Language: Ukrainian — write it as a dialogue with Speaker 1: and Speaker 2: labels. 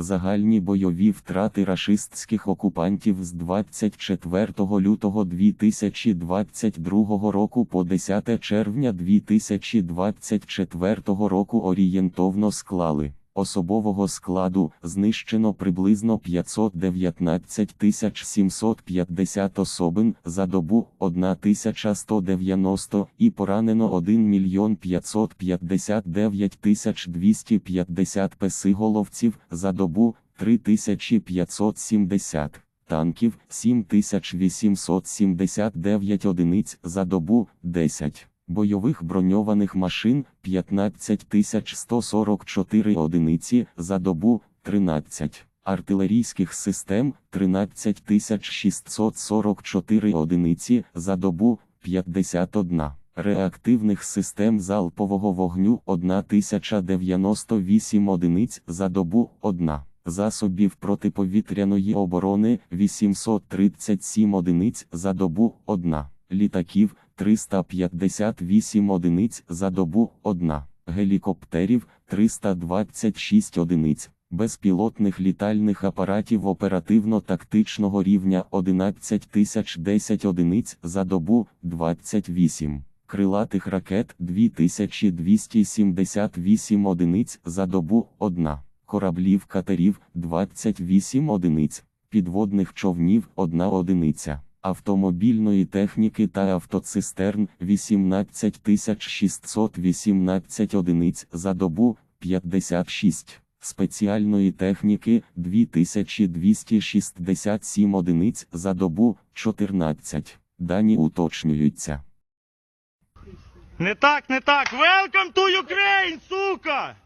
Speaker 1: Загальні бойові втрати рашистських окупантів з 24 лютого 2022 року по 10 червня 2024 року орієнтовно склали. Особового складу знищено приблизно 519 750 особин за добу 1190 і поранено 1 мільйон 559 250 песиголовців за добу 3570 танків 7879 одиниць за добу 10 бойових броньованих машин 15144 одиниці за добу 13, артилерійських систем 13644 одиниці за добу 51, реактивних систем залпового вогню 1098 одиниць за добу 1. Засобів протиповітряної оборони 837 одиниць за добу 1, літаків 358 одиниць за добу 1, гелікоптерів 326 одиниць, безпілотних літальних апаратів оперативно-тактичного рівня 11010 одиниць за добу 28. Крилатих ракет 2278 одиниць за добу 1, кораблів катерів 28 одиниць, підводних човнів 1 одиниця автомобільної техніки та автоцистерн 18618 одиниць за добу 56, спеціальної техніки 2267 одиниць за добу 14. Дані уточнюються.
Speaker 2: Не так, не так. Welcome to Ukraine, сука!